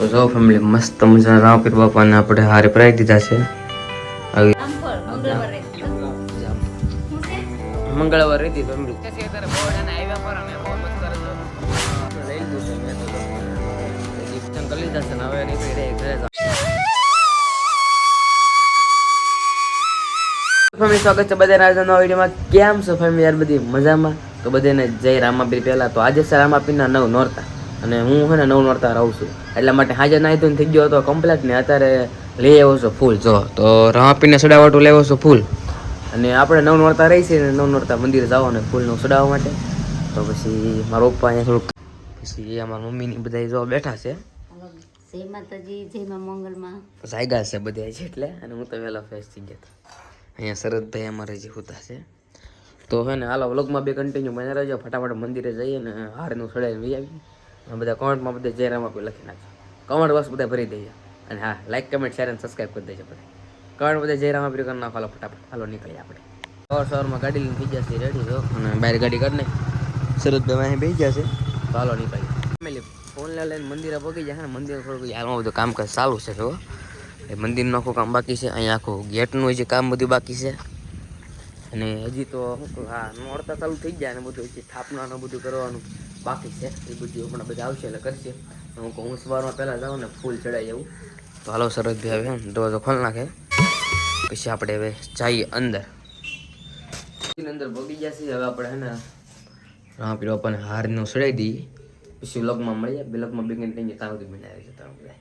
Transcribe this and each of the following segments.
તો જો ફેમિલી મસ્ત મજાના રામપીર બાપાને આપણે હારે પરાઈ દીધા છે. આવી મંગળવાર હતી ફેમિલી કરી લીધા છે હવે નીકળી ઘરે ફેમિલી, સ્વાગત છે બધાના આજના નવા વિડીયોમાં. કેમ છો ફેમિલી યાર બધી મજામાં? તો બધાને જય રામાપીર પહેલાં. તો આજે છે રામાપીરના નવ નોરતા. અને હું છે ને નવ નડતા રહું છું. એટલા માટે હાજર નાહી ધોઈને થઈ ગયો હતો કમ્પ્લેટ ને અત્યારે લઈ આવ્યો છું ફૂલ જો. તો રામાપીરને સડાવટું લેવો છું ફૂલ અને આપણે નવ નોરતા રહી છે ને નવ નોરતા મંદિરે જવાનું ફૂલનું સડાવવા માટે. તો પછી મારા પપ્પા અહીંયા થોડુંક પછી અમારા મમ્મીની બધા જો બેઠા છે. જય માતાજી જય મંગલમાં. જાયગા છે બધા છે એટલે અને હું તો વહેલા ફેસ થઈ ગયા અહીંયા શરદભાઈ અમારે જે હોતા છે. તો હે ને હાલો વ્લોગમાં બે કન્ટિન્યુ બને રહેજો. ફટાફટ મંદિરે જઈએ ને હારનું સડાવી લઈ આવીએ. બધા કોમેન્ટમાં બધા જયરામ આપી લખી નાખજો. કમેન્ટ બસ બધા ભરી દઈએ અને હા લાઈક કમેન્ટ શેર અને સબસ્ક્રાઈબ કરી દેજો બધા. કમેન્ટ બધા જયરામ આપી કરી નાખો. હાલો ફટાફટ. હાલો નીકળીએ આપણે. સવાર સવારમાં ગાડી લઈને થઈ જશે રેડી જો અને બહાર ગાડી કરી નાખી. શરદભાઈ અહીં બેસી જશે તો હાલો નીકળીએ ફેમિલી ફોન લઈને મંદિરે પગી જાય ને મંદિર થોડુંક હાલમાં બધું કામકાજ ચાલુ છે જો. એ મંદિરનું આખું કામ બાકી છે. અહીંયા આખું ગેટનું જે કામ બધું બાકી છે. અને હજી તો હા નોરતા ચાલુ થઈ જાય ને બધું સ્થાપનાનું બધું કરવાનું. બાકી છે એ બધું હમણાં બધા આવશે એટલે કરશે. હું કહું સવારમાં પહેલાં જાઉં ને ફૂલ ચડાઈ જવું તો હાલો શરદભાઈ હવે દરવાજો ખોલ નાખે. પછી આપણે હવે જઈએ અંદર. અંદર ભોગી ગયા છે હવે આપણે હે ને રામપીર આપણને હારનું સડાઈ દઈએ. પછી લગમાં મળીએ બે લગમાં બે કંઈ ત્યાં સુધી બનાવી છે તમે બધા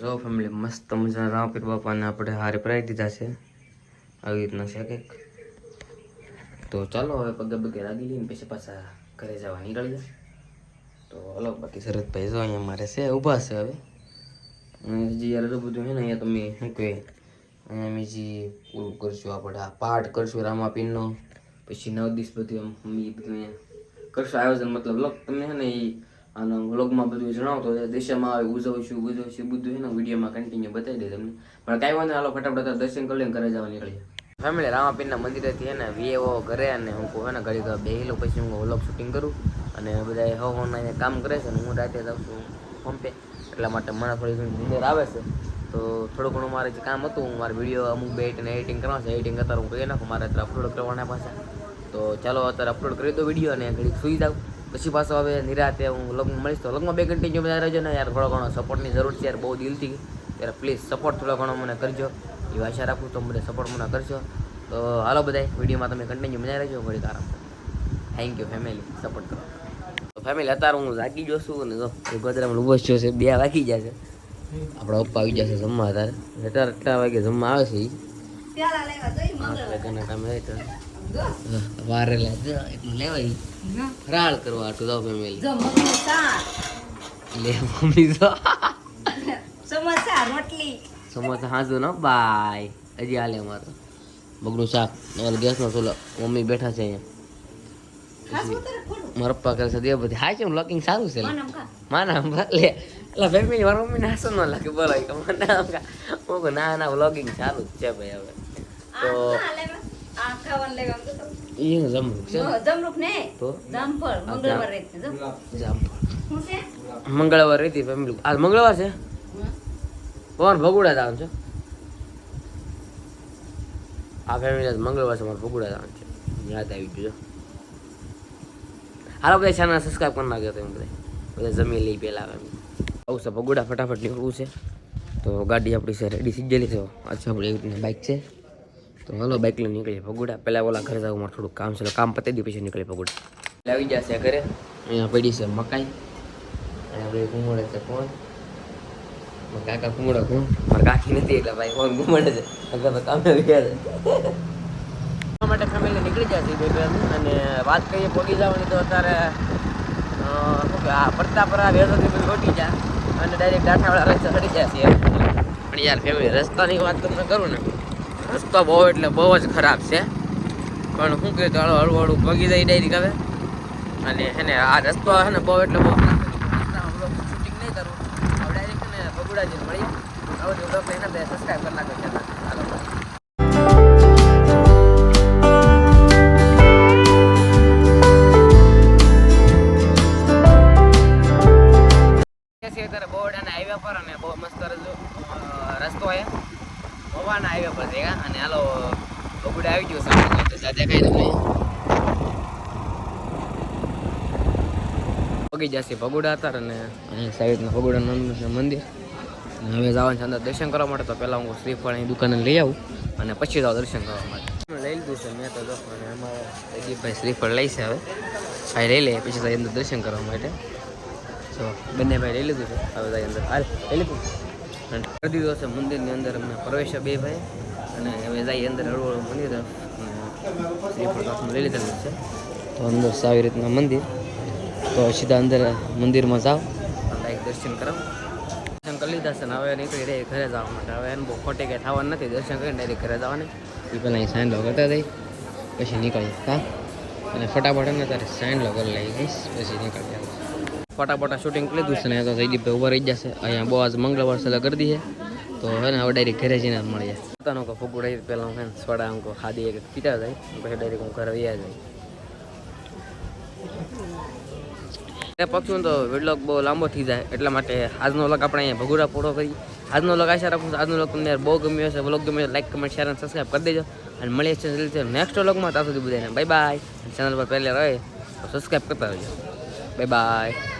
તો ફેમિલી મસ્ત મજાના રામપીર બાપાને આપણે હારે પરાઈ દીધા છે. આવી રીતના છે કંઈક. તો ચાલો હવે પગે પગે લાગી લઈને પછી પાછા ઘરે જવા નીકળીએ તો હલો, બાકી શરદભાઈ જો અહીંયા મારે છે, ઊભા છે હવે. હજી યાર બધું છે ને, અહીંયા તમે શું કહે, અહીંયા અમે જે પૂરું કરશું, આપણે આ પાઠ કરશું રામાપીરનો. પછી નવ દિવસ બધું મમ્મી બધું કરશું આયોજન, મતલબ લોક તમને છે ને એ આનો વ્લોગમાં બધું જણાવતો દિશામાં આવે, ઉજવશું ઉજવશું, બધું એના વિડીયોમાં કન્ટિન્યુ બતાવી દે તમને. પણ કાંઈ વાંધો હાલો ફટાફટ દર્શન કરી લઈને ઘરે જવા નીકળીએ. ફેમિલી, રામાપીરના મંદિરેથી એને ને વીએઓ ઘરે અને હું કહું ને ઘડી બેહીલો પછી હું વ્લોગ શૂટિંગ કરું. અને બધા હો અહીંયા કામ કરે છે અને હું રાતે જાઉં છું પંપે એટલા માટે મને થોડી નીંદર આવે છે. તો થોડું ઘણું મારે જે કામ હતું, હું મારા વીડિયો અમુક બે અને એડિટિંગ કરવા છે. એડિટિંગ અત્યારે હું કહી નાખું, મારે અત્યારે અપલોડ કરવાના પાછા. તો ચાલો અત્યારે અપલોડ કરી દો વીડિયો અને ઘડીક સુઈ જાઉં. પછી પાછો હવે નિરાતે હું લગ્ન મળીશ તો લગ્નમાં બે કન્ટિન્યુ બધા રહેજો ને યાર થોડો ઘણો સપોર્ટની જરૂર છે યાર બહુ દિલથી. ત્યારે પ્લીઝ સપોર્ટ થોડો ઘણો મને કરજો. એવી આશા રાખું તો મને સપોર્ટ મને કરજો. તો હાલો બધા વિડીયોમાં તમે કન્ટિન્યુ મજા રહેજો. ઘડીક આરામ થેન્ક યુ ફેમિલી સપોર્ટ કરો. તો ફેમિલી અત્યારે હું જાગી જો છું અને જો એ ગોદરામાં ઊભો જ છે. બે વાગી જશે છે. આપણા પપ્પા આવી જશે જમવા અત્યારે. અત્યારે એટલા વાગે જમવા આવે છે ઈ. આઠ વારે લે એટલું લેવાય રાળ કરવા આટું જાવ ફેમિલી જો શાક લે મમ્મી તો સમોસા રોટલી સમોસા હાજુ ન બાય હજી હાલે મારો મગનું શાક ઓલ ગેસનો ચૂલો મમ્મી બેઠા છે અહીંયા મારા પપ્પા કરે છે દેવ બધી હા છે લોકિંગ સારું છે માના લે એટલે ફેમિલી મારા મમ્મી ના ન લાગે બોલાય મને હું ના ના વ્લોગિંગ સારું જ છે ભાઈ હવે તો આ લેવા આ ખાવાનું લેવા જમરૂક છે. ને? જામફળ મંગળવાર રહેતી જામફળ. મંગળવાર ફેમિલી. આજ મંગળવાર છે? કોણ ભગુડા જવાનું છે? આ ફેમિલી આજ મંગળવાર છે મારે ભગુડા જવાનું છે. યાદ આવી ગયું. હાલો બધા ચેનલ સબસ્ક્રાઈબ કરી નાખ્યો તમે બધા બધા જમી લઈ પેલા આવે આવું છે ભગુડા ફટાફટ નીકળવું છે. તો ગાડી આપણી છે રેડી થઈ ગયેલી છે. અચ્છા છે આપણી બાઇક છે. તો હાલો બાઇક લઈને નીકળીએ ભગુડા પહેલાં ઓલા ઘરે જવું મારે થોડુંક કામ છે કામ પતાવી દી પછી નીકળીએ ભગુડા લાવી જશે ઘરે? અહીંયા પડી છે મકાઈ. અને આપણે ઘૂમડે છે કોણ? કાકા ઘૂમડે કોણ? મારા કાકી નથી એટલે ભાઈ કોણ ઘૂમડે છે? અગર તો કામે ગયા છે. માટે ફેમિલી નીકળી જાય છે બે બે અને વાત કરીએ પોગી જવાની તો અત્યારે અ, શું કે આ પ્રતાપરા વેસોથી બધું રોટી જાય અને ડાયરેક્ટ ડાઠાવાળા રસ્તા ચડી જાય છે. પણ યાર ફેમિલી રસ્તાની વાત તમને કરું ને. રસ્તો બહુ એટલે બહુ જ ખરાબ છે. પણ શું કહે ચાલો હળવું હળવું પગી જાય ડાયરેક હવે અને એને આ રસ્તો છે ને બહુ એટલે બહુ શૂટિંગ નહીં કરું. હવે ડાયરેક્ટ ને બગુડા જઈને મળીએ હવે જો લઈને બે સબસ્ક્રાઈબ કરી નાખો. ચેનલ દેખાય તમને પગી જશે ભગોડા હતા અને અહીં સાઈડમાં ભગોડા છે મંદિર. અને હવે જવાનું છે અંદર દર્શન કરવા માટે તો પહેલાં હું શ્રીફળની દુકાને લઈ આવું અને પછી જાઉં દર્શન કરવા માટે. લઈ લીધું છે મેં તો અને અમારા પ્રદીપભાઈ શ્રીફળ લઈ છે હવે. ભાઈ લઈ લે પછી અંદર દર્શન કરવા માટે. તો બંને ભાઈ લઈ લીધું છે. હવે અંદર. હાલ લઈ લીધું. અને કરી દીધો છે મંદિરની અંદર અમને પ્રવેશ બે ભાઈ. અને હવે જાય અંદર હળવું મંદિર હાથમાં લઈ લીધેલું છે. તો અંદર આવી રીતના મંદિર. તો સીધા અંદર મંદિરમાં જાઓ. એક દર્શન કરાવો. દર્શન કરી લીધા ને હવે નીકળી રહી ઘરે જવા માટે. હવે એને બહુ ખોટી કંઈ થવાનું નથી. દર્શન કરીને ડાયરેક્ટ ઘરે જવાની. પહેલાં અહીં સાંડલો કરતા થઈ પછી નીકળીએ હા? અને ફટાફટ એને તારે સાંડલો કરી લઈ ગઈશ પછી નીકળીએ ફટાફટ શૂટિંગ કરી લીધું છે ને. તો જયદીપભાઈ રહી જશે અહીંયા બહુ આજ મંગળવાર સલાહ કરી દઈએ તો હે ને, હવે ડાયરેક્ટ ઘરે જઈને મળીએ. પોતાનો કો ફૂગું રહી પહેલાં હું સોડા અંકો ખાધી, એક પીતા જાય, પછી ડાયરેક્ટ હું ઘરે વ્યા જાય. એ પક્ષીનો તો વેડલોક બહુ લાંબો થઈ જાય, એટલા માટે આજનો વ્લોગ આપણે અહીંયા ભગુરા પૂરો કરી. આજનો વ્લોગ આશા રાખું આજનો વ્લોગ તમને બહુ ગમ્યો હશે. વ્લોગ ગમ્યો લાઈક કમેન્ટ શેર અને સબસ્ક્રાઈબ કરી દેજો. અને મળીએ છીએ નેક્સ્ટ વ્લોગમાં ત્યાં સુધી બધાને બાય બાય ચેનલ પર પહેલે રહે, તો સબસ્ક્રાઈબ કરતા રહેજો. Bye bye